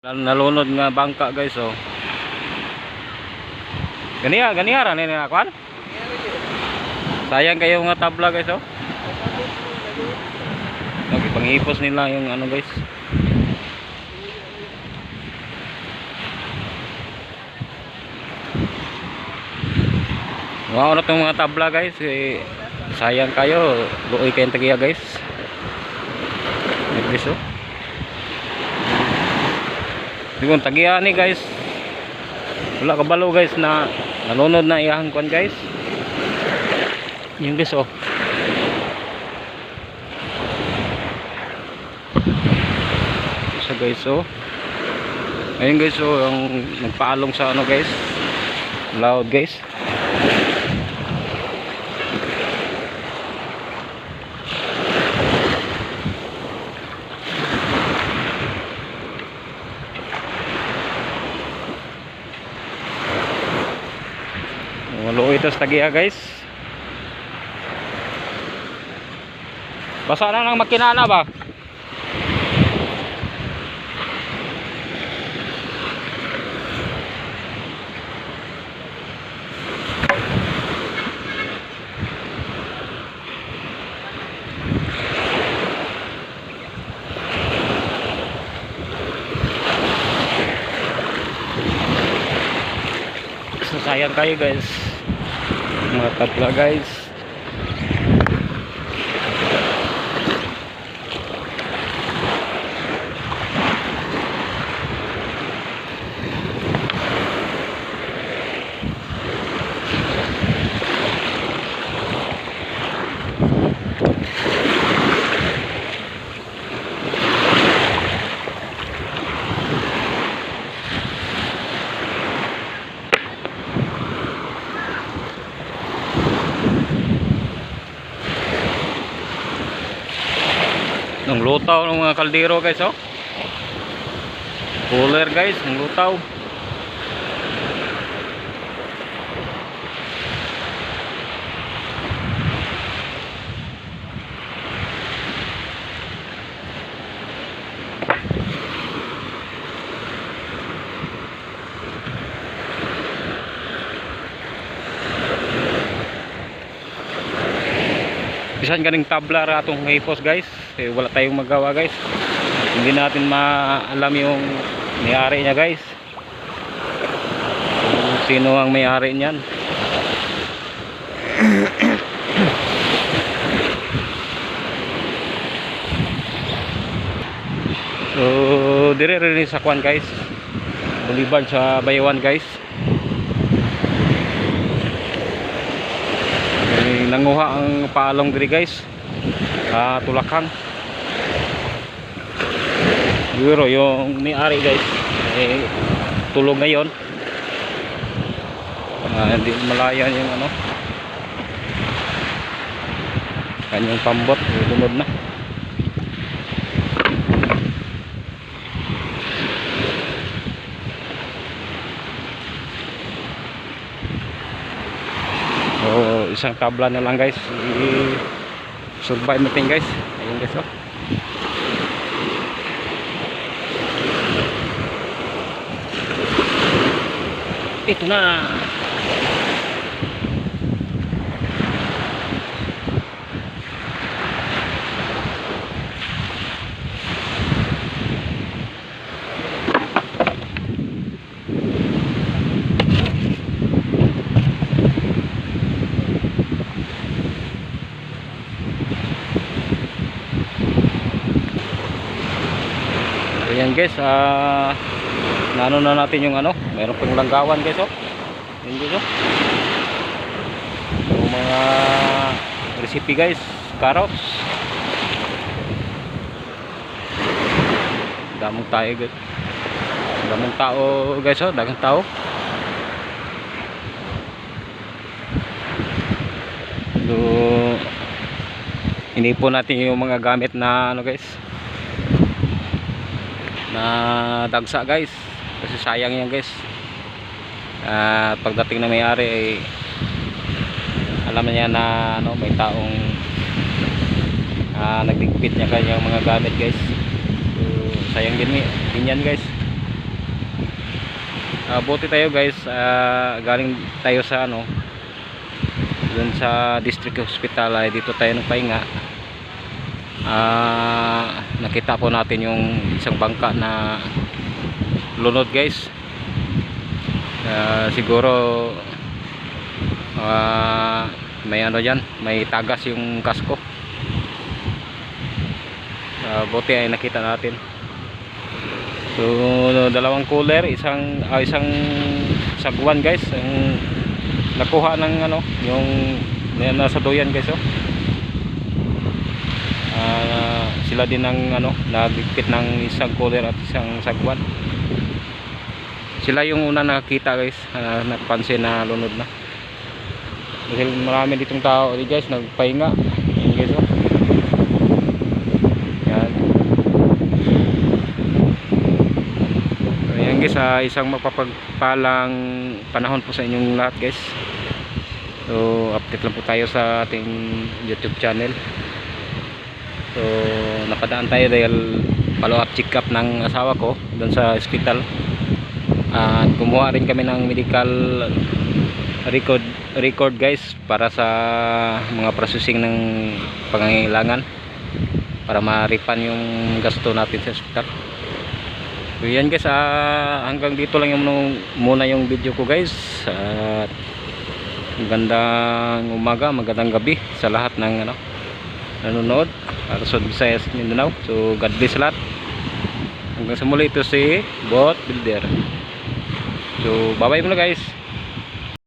Nal- Nalunod nga bangka guys oh. Ganiya, ganiya ra ni kwan? Sayang kayo nga tabla guys oh. Okay, pangipos nila yung ano guys. Wow, na mga tabla guys. Eh, sayang kayo. Luoy kayong tagiya guys. Guys oh. Kong tagiya ni guys. Wala kabalo guys na nalunod na iyahang kwan guys. Yung guys oh. Isa guys oh. Ayun guys oh, yung nagpaalong sa ano guys. Loud guys. Maluoy ito sa tagiya guys. Basa na ng makinana ba? Sayang kayo guys. Mga tatla guys. Nung lutaw ng mga kaldero guys oh. Cooler guys, ng lutaw. Bisan ganing tabla ra atong hipos guys. Eh, wala tayong magawa guys. Hindi natin maalam yung may-ari niya guys. Kung sino ang may-ari niyan. so, dire rin sa kwan guys. Boulevard sa Bayawan guys. Nanguha ang paalong diri guys. Ah tulakan. Siguro yung may-ari guys eh, tulog ngayon. Ah, hindi malaya yung ano. Kanyang pambot lumod na So, isang tabla na lang guys. I-survive natin guys. Ayun guys oh. Ito na. Guys, ah naano na natin yung ano, mayroon pang langgawan guys oh. Yun guys oh. Yung mga recipe guys, carrots. Damong tayo guys. Damong tao guys oh, dagang tao. So, inipon natin yung mga gamit na ano guys na dagsa guys. Kasi sayang yan guys. At pagdating na may-ari ay alam niya na ano, may taong ah, nagdigpit niya kanyang mga gamit guys. So sayang din, din yan guys. Ah, buti tayo guys. Ah, galing tayo sa ano dun sa district hospital ay dito tayo nagpahinga ah, nakita po natin yung isang bangka na lunod guys. Ah, siguro ah, may ano dyan may tagas yung kasko. Ah, buti ay nakita natin. So dalawang cooler, isang ah, isang sagwan guys, ang nakuha ng ano, yung na- nasa doyan guys oh. Sila din ang ano, nagigpit ng isang cooler at isang sagwan. Sila yung una nakakita guys, ah, napansin na lunod na. Dahil marami ditong tao di guys, nagpahinga. Yan guys oh. Yan. So, Ayan guys, ah, isang mapapagpalang panahon po sa inyong lahat guys. So, update lang po tayo sa ating YouTube channel. So, napadaan tayo dahil follow up check up ng asawa ko doon sa hospital. At kumuha rin kami ng medical record record guys para sa mga processing ng pangangailangan para ma-refund yung gasto natin sa hospital. So yan guys, ah, hanggang dito lang yung muna yung video ko guys. At magandang umaga, magandang gabi sa lahat ng ano nanonood. Luzon, Visayas, Mindanao. So God bless sa lahat. Hanggang sa muli ito si Bot Builder. So bye bye muna guys.